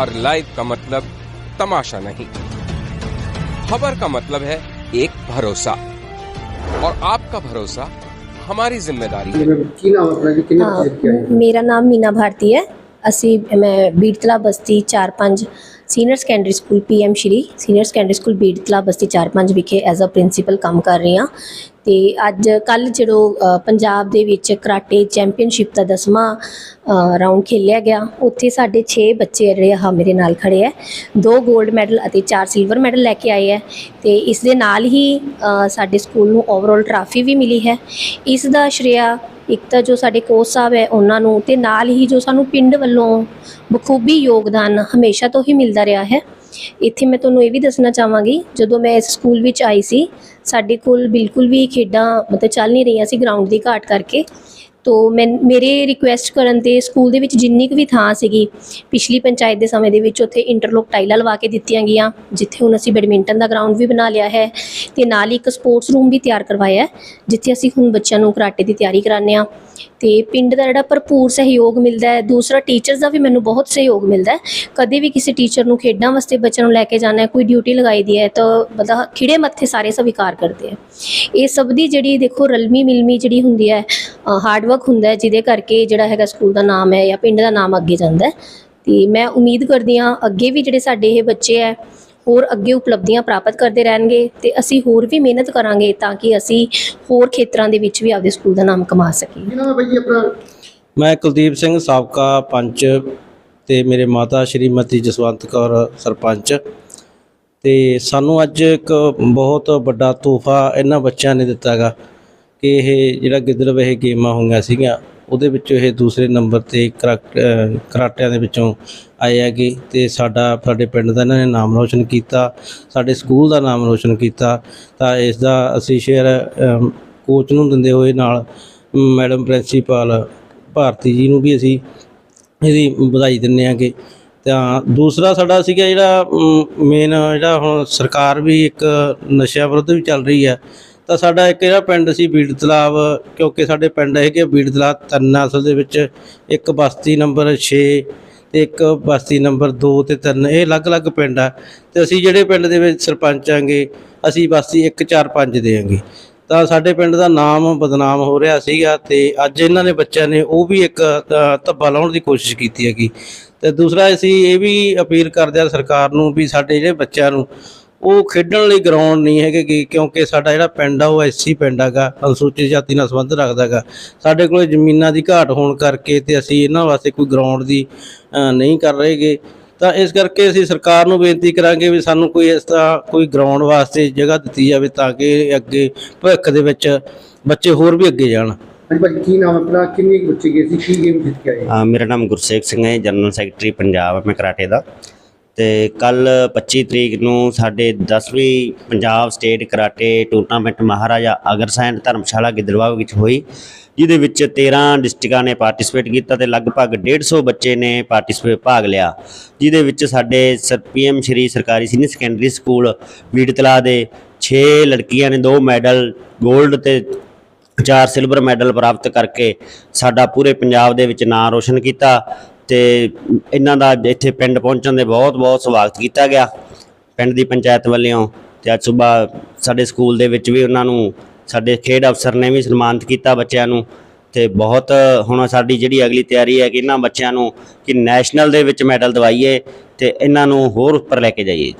और लाइव का मतलब तमाशा नहीं। खबर का मतलब है एक भरोसा। और आपका भरोसा हमारी ज़िम्मेदारी है। हाँ, मेरा नाम मीना भारती है। असी मैं बीड़तला बस्ती चार पाँच senior secondary school P M Shri senior secondary school Beedtala ਬਸਤੀ 4-5 ਵਿਖੇ ਐਜ਼ ਅ ਪ੍ਰਿੰਸੀਪਲ ਕੰਮ ਕਰ ਰਹੀ ਹਾਂ। ਤੇ ਅੱਜ ਕੱਲ ਜਿਹੜੋ ਪੰਜਾਬ ਦੇ ਵਿੱਚ ਕਰਾਟੇ ਚੈਂਪੀਅਨਸ਼ਿਪ ਦਾ 10ਵਾਂ ਰਾਉਂਡ ਖੇਲਿਆ ਗਿਆ, ਉੱਥੇ ਸਾਡੇ 6 ਬੱਚੇ ਜਿਹੜੇ ਆ ਮੇਰੇ ਨਾਲ ਖੜੇ ਹੈ ਦੋ 골ਡ ਮੈਡਲ ਅਤੇ ਚਾਰ ਸਿਲਵਰ ਮੈਡਲ ਲੈ ਕੇ ਆਏ ਹੈ ਤੇ ਇਸ ਦੇ ਨਾਲ ਹੀ ਸਾਡੇ ਸਕੂਲ ਨੂੰ ਓਵਰਆਲ ਟਰਾਫੀ ਵੀ ਮਿਲੀ ਹੈ। ਇਸ ਦਾ ਸ਼੍ਰੇਆ ਇੱਕ ਤਾਂ ਜੋ ਸਾਡੇ ਕੋਚ ਸਾਹਿਬ ਹੈ ਉਹਨਾਂ ਨੂੰ ਤੇ ਨਾਲ ਹੀ ਜੋ ਸਾਨੂੰ ਪਿੰਡ ਵੱਲੋਂ ਬਖੂਬੀ ਯੋਗਦਾਨ ਹਮੇਸ਼ਾ ਤੋਂ ਹੀ ਮਿਲਦਾ ਰਿਹਾ ਹੈ। ਇੱਥੇ ਮੈਂ ਤੁਹਾਨੂੰ ਇਹ ਵੀ ਦੱਸਣਾ ਚਾਹਾਂਗੀ, ਜਦੋਂ ਮੈਂ ਇਸ ਸਕੂਲ ਵਿੱਚ ਆਈ ਸੀ, ਸਾਡੇ ਕੋਲ ਬਿਲਕੁਲ ਵੀ ਖੇਡਾਂ ਮਤਲਬ ਚੱਲ ਨਹੀਂ ਰਹੀਆਂ ਸੀ ਗਰਾਊਂਡ ਦੀ ਘਾਟ ਕਰਕੇ। ਤੋ ਮੈਂ, ਮੇਰੇ ਰਿਕੁਐਸਟ ਕਰਨ ਤੇ ਸਕੂਲ ਦੇ ਵਿੱਚ ਜਿੰਨੀ ਕੁ ਵੀ ਥਾਂ ਸੀਗੀ, ਪਿਛਲੀ ਪੰਚਾਇਤ ਦੇ ਸਮੇਂ ਦੇ ਵਿੱਚ ਉੱਥੇ ਇੰਟਰਲੋਕ ਟਾਈਲਾਂ ਲਵਾ ਕੇ ਦਿੱਤੀਆਂ ਗਈਆਂ, ਜਿੱਥੇ ਹੁਣ ਅਸੀਂ ਬੈਡਮਿੰਟਨ ਦਾ ਗਰਾਊਂਡ ਵੀ ਬਣਾ ਲਿਆ ਹੈ ਤੇ ਨਾਲ ਹੀ ਇੱਕ ਸਪੋਰਟਸ ਰੂਮ ਵੀ ਤਿਆਰ ਕਰਵਾਇਆ ਜਿੱਥੇ ਅਸੀਂ ਹੁਣ ਬੱਚਿਆਂ ਨੂੰ ਕਰਾਟੇ ਦੀ ਤਿਆਰੀ ਕਰਾਉਂਦੇ ਹਾਂ। ਤੇ ਪਿੰਡ ਦਾ ਜਿਹੜਾ ਭਰਪੂਰ ਸਹਿਯੋਗ ਮਿਲਦਾ ਹੈ, ਦੂਸਰਾ ਟੀਚਰਸ ਦਾ ਵੀ ਮੈਨੂੰ ਬਹੁਤ ਸਹਿਯੋਗ ਮਿਲਦਾ ਹੈ। ਕਦੇ ਵੀ ਕਿਸੇ ਟੀਚਰ ਨੂੰ ਖੇਡਾਂ ਵਾਸਤੇ ਬੱਚਿਆਂ ਨੂੰ ਲੈ ਕੇ ਜਾਣਾ ਹੈ, ਕੋਈ ਡਿਊਟੀ ਲਗਾਈ ਦੀ ਹੈ, ਤਾਂ ਮਤਲਬ ਖਿੜੇ ਮੱਥੇ ਸਾਰੇ ਸਵੀਕਾਰ ਕਰਦੇ ਆ ਇਹ ਸਭ ਦੀ ਜਿਹੜੀ ਦੇਖੋ ਰਲਮੀ ਮਿਲਮੀ ਜਿਹੜੀ ਹੁੰਦੀ ਹੈ ਹਾਰਡ ਵਰਕ ਹੁੰਦਾ ਹੈ ਜਿਹਦੇ ਕਰਕੇ ਜਿਹੜਾ ਹੈਗਾ ਸਕੂਲ ਦਾ ਨਾਮ ਹੈ ਜਾਂ ਪਿੰਡ ਦਾ ਨਾਮ ਅੱਗੇ ਜਾਂਦਾ ਹੈ। ਤੇ ਮੈਂ ਉਮੀਦ ਕਰਦੀ ਹਾਂ ਅੱਗੇ ਵੀ ਜਿਹੜੇ ਸਾਡੇ ਇਹ ਬੱਚੇ ਹੈ ਹੋਰ ਅੱਗੇ ਉਪਲਬਧੀਆਂ ਪ੍ਰਾਪਤ ਕਰਦੇ ਰਹਿਣਗੇ ਤੇ ਅਸੀਂ ਹੋਰ ਵੀ ਮਿਹਨਤ ਕਰਾਂਗੇ ਤਾਂ ਕਿ ਅਸੀਂ ਹੋਰ ਖੇਤਰਾਂ ਦੇ ਵਿੱਚ ਵੀ ਆਪਦੇ ਸਕੂਲ ਦਾ ਨਾਮ ਕਮਾ ਸਕੀਏ। ਮੈਂ ਕੁਲਦੀਪ ਸਿੰਘ ਸਾਬਕਾ ਪੰਚ ਤੇ ਮੇਰੇ ਮਾਤਾ ਸ਼੍ਰੀਮਤੀ ਜਸਵੰਤ ਕੌਰ ਸਰਪੰਚ। ਤੇ ਸਾਨੂੰ ਅੱਜ ਇੱਕ ਬਹੁਤ ਵੱਡਾ ਤੋਹਫਾ ਇਹਨਾਂ ਬੱਚਿਆਂ ਨੇ ਦਿੱਤਾਗਾ ਕਿ ਇਹ ਜਿਹੜਾ ਗਿੱਦੜ ਇਹ ਗੇਮਾਂ ਹੋਈਆਂ ਸੀਗੀਆਂ, ਉਹਦੇ ਵਿੱਚੋਂ ਇਹ ਦੂਸਰੇ ਨੰਬਰ ਤੇ ਕਰਾਟ- ਕਰਾਟਿਆਂ ਦੇ ਵਿੱਚੋਂ ਆਏ ਹੈਗੇ ਤੇ ਸਾਡਾ, ਸਾਡੇ ਪਿੰਡ ਦਾ ਇਹਨਾਂ ਨੇ ਨਾਮ ਰੋਸ਼ਨ ਕੀਤਾ, ਸਾਡੇ ਸਕੂਲ ਦਾ ਨਾਮ ਰੋਸ਼ਨ ਕੀਤਾ, ਤਾਂ ਇਸ ਦਾ ਅਸੀਂ ਸ਼ੇਅਰ ਕੋਚ ਨੂੰ ਦਿੰਦੇ ਹੋਏ ਨਾਲ ਮੈਡਮ ਪ੍ਰਿੰਸੀਪਲ ਭਾਰਤੀ ਜੀ ਨੂੰ ਵੀ ਅਸੀਂ ਇਹਦੀ ਵਧਾਈ ਦਿੰਦੇ ਆਂਗੇ ਤਾਂ ਦੂਸਰਾ ਸਾਡਾ ਸੀਗਾ ਜਿਹੜਾ ਮੇਨ ਜਿਹੜਾ ਹੁਣ ਸਰਕਾਰ ਵੀ ਇੱਕ ਨਸ਼ਿਆਂ ਵਿਰੁੱਧ ਵੀ ਚੱਲ ਰਹੀ ਹੈ ਤਾਂ ਸਾਡਾ ਇੱਕ ਜਿਹੜਾ ਪਿੰਡ ਸੀ ਬੀੜ ਤਲਾਬ ਕਿਉਂਕਿ ਸਾਡੇ ਪਿੰਡ ਹੈਗੇ ਬੀੜ ਤਲਾਬ ਤਿੰਨ ਅਸਲ ਦੇ ਵਿੱਚ ਇੱਕ ਬਸਤੀ ਨੰਬਰ 6 ਤੇ ਇੱਕ ਬਸਤੀ ਨੰਬਰ 2 ਤੇ 3 ਇਹ ਅਲੱਗ-ਅਲੱਗ ਪਿੰਡ ਆ। ਤੇ ਅਸੀਂ ਜਿਹੜੇ ਪਿੰਡ ਦੇ ਵਿੱਚ ਸਰਪੰਚ ਆਂਗੇ, ਅਸੀਂ ਬਸਤੀ 1 4 5 ਦੇਾਂਗੇ ਤਾਂ ਸਾਡੇ ਪਿੰਡ ਦਾ ਨਾਮ ਬਦਨਾਮ ਹੋ ਰਿਹਾ ਸੀਗਾ ਤੇ ਅੱਜ ਇਹਨਾਂ ਨੇ ਬੱਚਿਆਂ ਨੇ ਉਹ ਵੀ ਇੱਕ ਧੱਬਾ ਲਾਉਣ ਦੀ ਕੋਸ਼ਿਸ਼ ਕੀਤੀ ਹੈਗੀ। ਤੇ ਦੂਸਰਾ ਅਸੀਂ ਇਹ ਵੀ ਅਪੀਲ ਕਰਦੇ ਹਾਂ ਸਰਕਾਰ ਨੂੰ ਵੀ ਸਾਡੇ ਜਿਹੜੇ ਬੱਚਿਆਂ ਨੂੰ ਉਹ ਖੇਡਣ ਲਈ ਗਰਾਊਂਡ ਨਹੀਂ ਹੈਗੇ ਗੇ, ਕਿਉਂਕਿ ਸਾਡਾ ਜਿਹੜਾ ਪਿੰਡ ਆ ਉਹ ਐਸਸੀ ਪਿੰਡ ਹੈਗਾ ਅਨੁਸੂਚਿਤ ਜਾਤੀ ਨਾਲ ਸੰਬੰਧ ਰੱਖਦਾ ਹੈਗਾ। ਸਾਡੇ ਕੋਲ ਜ਼ਮੀਨਾਂ ਦੀ ਘਾਟ ਹੋਣ ਕਰਕੇ ਤੇ ਅਸੀਂ ਇਹਨਾਂ ਵਾਸਤੇ ਕੋਈ ਗਰਾਊਂਡ ਦੀ ਅ, ਨਹੀਂ ਕਰ ਰਹੇਗੇ। ਤਾਂ ਇਸ ਕਰਕੇ ਅਸੀਂ ਸਰਕਾਰ ਨੂੰ ਬੇਨਤੀ ਕਰਾਂਗੇ ਵੀ ਸਾਨੂੰ ਕੋਈ ਇਸ ਤਰ੍ਹਾਂ ਕੋਈ ਗਰਾਊਂਡ ਵਾਸਤੇ ਜਗ੍ਹਾ ਦਿੱਤੀ ਜਾਵੇ ਤਾਂ ਕਿ ਅੱਗੇ ਭਵਿੱਖ ਦੇ ਵਿੱਚ ਬੱਚੇ ਹੋਰ ਵੀ ਅੱਗੇ ਜਾਣ। ਹਾਂਜੀ ਕੀ ਨਾਮ ਹੈ ਆਪਣਾ? ਕਿੰਨੇ ਕੁ ਬੱਚੇ ਗਏ ਸੀ? ਕੀ ਗੇਮ ਜਿੱਤ ਕੇ ਆਏ? ਅ, ਮੇਰਾ ਨਾਮ ਗੁਰਸੇਖ ਸਿੰਘ ਹੈ ਜਨਰਲ ਸੈਕਟਰੀ ਪੰਜਾਬ ਹੈ ਮੈਂ ਕਰਾਟੇ ਦਾ। ਤੇ ਕੱਲ 25 ਤਰੀਕ ਨੂੰ ਸਾਡੇ 10ਵੀਂ Punjab state karate tournament Maharaja Agrasen Dharamshala Gidderbaha ਵਿੱਚ ਹੋਈ, ਜਿਹਦੇ ਵਿੱਚ 13 ਡਿਸਟ੍ਰਿਕਾਂ ਨੇ ਪਾਰਟਿਸਿਪੇਟ ਕੀਤਾ ਤੇ ਲਗਭਗ 150 ਬੱਚੇ ਨੇ ਪਾਰਟਿਸਿਪੇਟ ਭਾਗ ਲਿਆ, ਜਿਹਦੇ ਵਿੱਚ ਸਾਡੇ ਪੀਐਮ ਸ਼੍ਰੀ ਸਰਕਾਰੀ ਸੀਨੀਅਰ ਸੈਕੰਡਰੀ ਸਕੂਲ ਵੀੜਤਲਾ ਦੇ 6 ਲੜਕੀਆਂ ਨੇ ਦੋ ਮੈਡਲ 골ਡ ਤੇ ਚਾਰ ਸਿਲਵਰ ਮੈਡਲ ਪ੍ਰਾਪਤ ਕਰਕੇ ਸਾਡਾ ਪੂਰੇ ਪੰਜਾਬ ਦੇ ਵਿੱਚ ਨਾਂ ਰੋਸ਼ਨ ਕੀਤਾ ਤੇ ਇਹਨਾਂ ਦਾ ਇੱਥੇ ਪਿੰਡ ਪਹੁੰਚਣ ਦੇ ਬਹੁਤ ਬਹੁਤ ਸਵਾਗਤ ਕੀਤਾ ਗਿਆ ਪਿੰਡ ਦੀ ਪੰਚਾਇਤ ਵੱਲੋਂ ਤੇ ਅੱਜ ਸਵੇਰ ਸਾਡੇ ਸਕੂਲ ਦੇ ਵਿੱਚ ਵੀ ਉਹਨਾਂ ਨੂੰ ਸਾਡੇ ਖੇਡ ਅਫਸਰ ਨੇ ਵੀ ਸਨਮਾਨਿਤ ਕੀਤਾ ਬੱਚਿਆਂ ਨੂੰ ਤੇ ਬਹੁਤ ਹੁਣ ਸਾਡੀ ਜਿਹੜੀ ਅਗਲੀ ਤਿਆਰੀ ਹੈ ਕਿ ਇਹਨਾਂ ਬੱਚਿਆਂ ਨੂੰ ਕਿ ਨੈਸ਼ਨਲ ਦੇ ਵਿੱਚ ਮੈਡਲ ਦਿਵਾਈਏ ਤੇ ਇਹਨਾਂ ਨੂੰ ਹੋਰ ਉੱਪਰ ਲੈ ਕੇ ਜਾਈਏ।